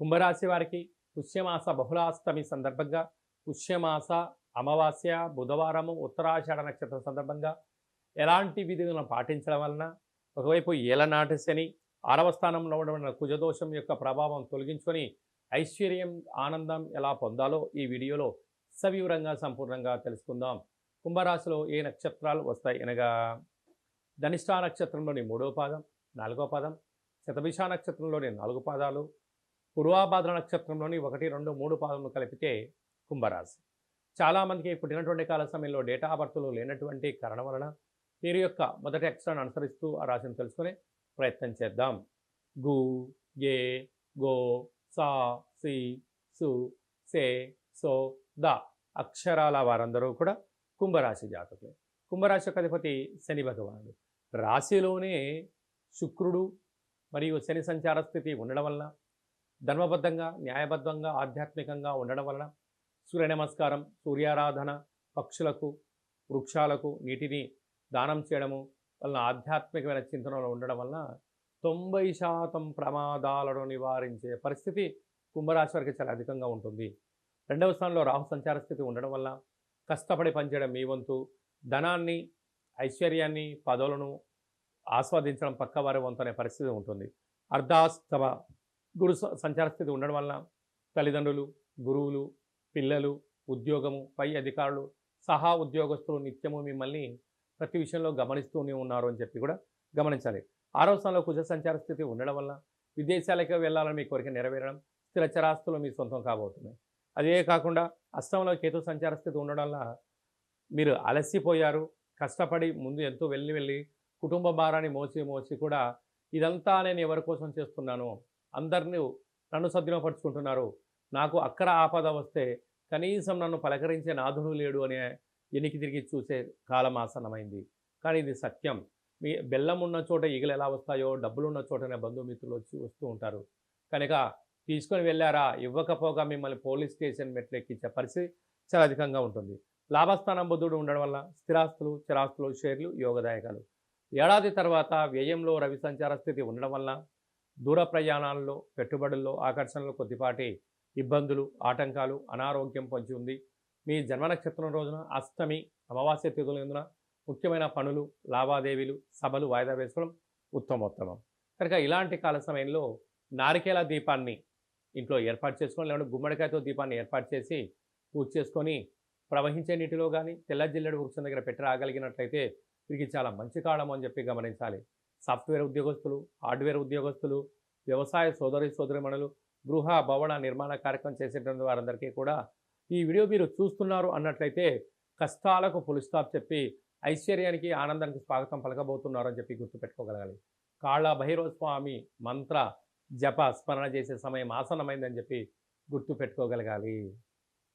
కుంభరాశి వారికి పుష్యమాస బహుళాష్టమి సందర్భంగా పుష్యమాస అమావాస్య బుధవారము ఉత్తరాషాఢ నక్షత్రం సందర్భంగా ఎలాంటి విధులను పాటించడం వలన ఒకవైపు ఏలనాటి శని ఆరవ స్థానంలో ఉండడం కుజదోషం యొక్క ప్రభావం తొలగించుకొని ఐశ్వర్యం ఆనందం ఎలా పొందాలో ఈ వీడియోలో సవివరంగా సంపూర్ణంగా తెలుసుకుందాం. కుంభరాశిలో ఏ నక్షత్రాలు వస్తాయి అనగా ధనిష్టా నక్షత్రంలోని మూడో పాదం నాలుగో పాదం శతభిష నక్షత్రంలోని నాలుగు పాదాలు పూర్వాభాద్ర నక్షత్రంలోని ఒకటి రెండు మూడు పాదములు కలిపితే కుంభరాశి. చాలామందికి పుట్టినటువంటి కాల సమయంలో డేటా బర్త్లు లేనటువంటి కారణం వలన మీరు యొక్క మొదటి అక్షరాన్ని అనుసరిస్తూ ఆ రాశిని తెలుసుకునే ప్రయత్నం చేద్దాం. గు ఏ గో సా సి సు సే సో ద అక్షరాల వారందరూ కూడా కుంభరాశి జాతకులే. కుంభరాశి యొక్క అధిపతి శని భగవానుడు. రాశిలోనే శుక్రుడు మరియు శని సంచార స్థితి ఉండడం వల్ల ధర్మబద్ధంగా న్యాయబద్ధంగా ఆధ్యాత్మికంగా ఉండడం వలన సూర్య నమస్కారం సూర్యారాధన పక్షులకు వృక్షాలకు నీటిని దానం చేయడము వలన ఆధ్యాత్మికమైన చింతనలో ఉండడం వలన తొంభై శాతం ప్రమాదాలను నివారించే పరిస్థితి కుంభరాశి వారికి చాలా అధికంగా ఉంటుంది. రెండవ స్థానంలో రాహు సంచార స్థితి ఉండడం వల్ల కష్టపడి పనిచేయడం మీ వంతు ధనాన్ని ఐశ్వర్యాన్ని పదవులను ఆస్వాదించడం పక్కవారి వంతు అనే పరిస్థితి ఉంటుంది. అర్ధాస్తమ గురు సంచార స్థితి ఉండడం వలన తల్లిదండ్రులు గురువులు పిల్లలు ఉద్యోగము పై అధికారులు సహా ఉద్యోగస్తులు నిత్యము మిమ్మల్ని ప్రతి విషయంలో గమనిస్తూనే ఉన్నారు అని చెప్పి కూడా గమనించాలి. ఆరో స్థానంలో కుజ సంచార స్థితి ఉండడం వల్ల విదేశాలకు వెళ్ళాలని మీ కోరిక నెరవేరడం స్థిర చరాస్తులు మీ సొంతం కాబోతున్నాయి. అదే కాకుండా అస్తంలో కేతు సంచార స్థితి ఉండడం వల్ల మీరు అలసిపోయారు కష్టపడి ముందు ఎంతో వెళ్ళి వెళ్ళి కుటుంబ భారాన్ని మోసి మోసి కూడా ఇదంతా నేను ఎవరి కోసం చేస్తున్నాను? అందరినీ నన్ను సద్వినపరుచుకుంటున్నారు నాకు అక్కడ ఆపద వస్తే కనీసం నన్ను పలకరించే నాథుడు లేడు అనే ఎనికి తిరిగి చూసే కాలం ఆసన్నమైంది. కానీ ఇది సత్యం. మీ బెల్లం ఉన్న చోట ఈగలు ఎలా వస్తాయో డబ్బులు ఉన్న చోటనే బంధుమిత్రులు వచ్చి వస్తూ ఉంటారు. కనుక తీసుకొని వెళ్ళారా ఇవ్వకపోగా మిమ్మల్ని పోలీస్ స్టేషన్ మెట్లెక్కించే పరిస్థితి చాలా అధికంగా ఉంటుంది. లాభస్థానం బుద్ధుడు ఉండడం వల్ల స్థిరాస్తులు చిరాస్తులు షేర్లు యోగదాయకాలు. ఏడాది తర్వాత వ్యయంలో రవి సంచార స్థితి ఉండడం వల్ల దూర ప్రయాణాల్లో పెట్టుబడుల్లో ఆకర్షణలు కొద్దిపాటి ఇబ్బందులు ఆటంకాలు అనారోగ్యం పొంచి ఉంది. మీ జన్మ నక్షత్రం రోజున అష్టమి అమావాస్య తిథుల ఎందున ముఖ్యమైన పనులు లావాదేవీలు సభలు వాయిదా వేసుకోవడం ఉత్తమోత్తమం. కనుక ఇలాంటి కాల సమయంలో నారికేల దీపాన్ని ఇంట్లో ఏర్పాటు చేసుకొని లేకుంటే గుమ్మడికాయతో దీపాన్ని ఏర్పాటు చేసి పూజ చేసుకొని ప్రవహించే నీటిలో కానీ తెల్ల జిల్లెడు వృక్షం దగ్గర పెట్టి రాగలిగినట్లయితే వీరికి చాలా మంచి కాలం అని చెప్పి గమనించాలి. సాఫ్ట్వేర్ ఉద్యోగస్తులు హార్డ్వేర్ ఉద్యోగస్తులు వ్యవసాయ సోదరి సోదరిమణులు గృహ భవన నిర్మాణ కార్యక్రమం చేసేటువంటి వారందరికీ కూడా ఈ వీడియో మీరు చూస్తున్నారు అన్నట్లయితే కష్టాలకు ఫుల్ స్టాప్ చెప్పి ఐశ్వర్యానికి ఆనందానికి స్వాగతం పలకబోతున్నారు అని చెప్పి గుర్తుపెట్టుకోగలగాలి. కాళ్ళ భైరవ స్వామి మంత్ర జప స్మరణ చేసే సమయం ఆసనమైందని చెప్పి గుర్తుపెట్టుకోగలగాలి.